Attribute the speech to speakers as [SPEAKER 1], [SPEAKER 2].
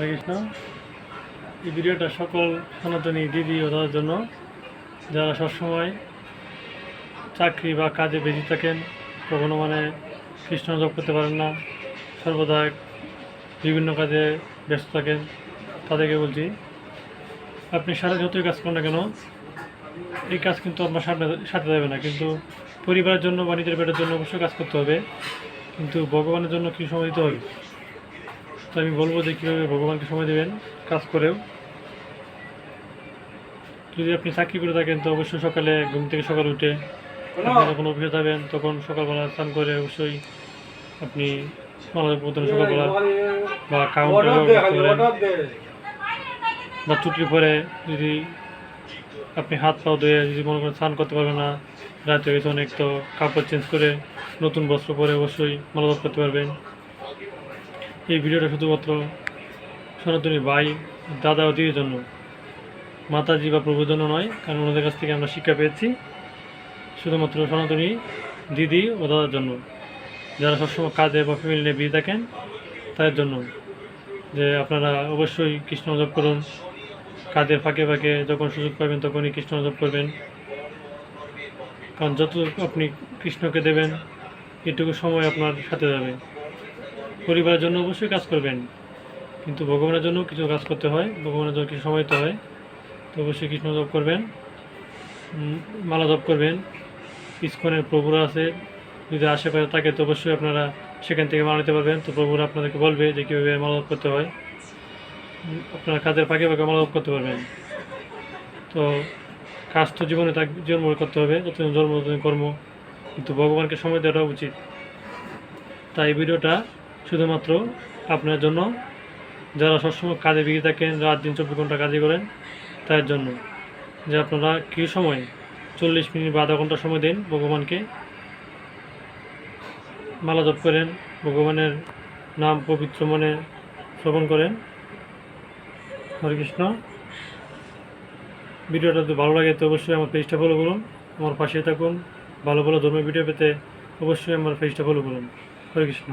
[SPEAKER 1] হরে কৃষ্ণ। এই ভিডিওটা সকল সনাতনী দিদি ও দাদার জন্য। যারা সবসময় চাকরি বা কাজে বেশি থাকেন, কখনো মানে কৃষ্ণ জপ করতে পারেন না, সর্বদা বিভিন্ন কাজে ব্যস্ত থাকেন, তাদেরকে বলছি, আপনি সারা যতই কাজ করেন না কেন, এই কাজ কিন্তু আপনার সামনে সাথে যাবে না। কিন্তু পরিবারের জন্য বা নিজের পেটের জন্য অবশ্যই কাজ করতে হবে। কিন্তু ভগবানের জন্য কি সময় দিতে হবে? তো আমি বলব যে কীভাবে ভগবানকে সময় দেবেন কাজ করেও। যদি আপনি চাকরি করে থাকেন তো অবশ্যই সকালে ঘুম থেকে সকালে উঠে যখন অফিসে যাবেন তখন সকালবেলা স্নান করে অবশ্যই আপনি প্রথমে সকালবেলা বা কাউন্টার বা ছুটির পরে যদি আপনি হাত পাও ধুয়ে যদি মনে করেন স্নান করতে পারবেন না রাতে হয়েছে অনেক তো কাপড় চেঞ্জ করে নতুন বস্ত্র পরে অবশ্যই মালাদাপ করতে পারবেন। এই ভিডিওটা শুধুমাত্র সনাতনী ভাই, দাদা দিদির জন্য। মাতাজি বা প্রভুর জন্য নয়, কারণ ওনাদের কাছ থেকে আমরা শিক্ষা পেয়েছি শুধুমাত্র সনাতনী, দিদি ও দাদার জন্য। যারা সবসময় কাজে বা ফ্যামিলি নিয়ে বিয়ে থাকেন, তাদের জন্য। যে আপনারা অবশ্যই কৃষ্ণ জপ করুন। কাজের ফাঁকে ফাঁকে যখন সুযোগ পাবেন, তখনই কৃষ্ণ জপ করবেন। কারণ যত আপনি কৃষ্ণকে দেবেন, এটুকু সময় আপনার সাথে যাবে। পরিবারের জন্য অবশ্যই কাজ করবেন। কিন্তু ভগবানের জন্য কিছু কাজ করতে হয়, ভগবানের জন্য কিছু সময় দিতে হয়। তো অবশ্যই কৃষ্ণ জপ করবেন মালা জপ করবেন। ইস্কনের প্রভুরা আছে, যদি আশেপাশে থাকে তো অবশ্যই আপনারা সেখান থেকে মালা নিতে পারবেন। তো প্রভুরা আপনাদেরকে বলবে যে কীভাবে মালা জপ করতে হয়। আপনারা কাজের ফাঁকে ফাঁকে মালা জপ করতে পারবেন। তো কাজ তো জীবনে তাকে জন্ম করতে হবে যতদিন জন্ম ততদিন কর্ম। কিন্তু ভগবানকে সময় দেওয়াটা উচিত। তাই ভিডিওটা শুধুমাত্র আপনার জন্য। যারা সবসময় কাজে বিয়ে থাকেন, রাত দিন চব্বিশ ঘণ্টা কাজে করেন তার জন্য। যে আপনারা কী সময় চল্লিশ মিনিট বা আধা ঘণ্টা সময় দিন ভগবানকে, মালা জপ করেন, ভগবানের নাম পবিত্র মনে শ্রবণ করেন। হরে কৃষ্ণ। ভিডিওটা যদি ভালো লাগে তো অবশ্যই আমার পেজটা ফলো করুন, আমার পাশে থাকুন। ভালো ভালো ধর্মের ভিডিও পেতে অবশ্যই আমার পেজটা ফলো করুন। হরে কৃষ্ণ।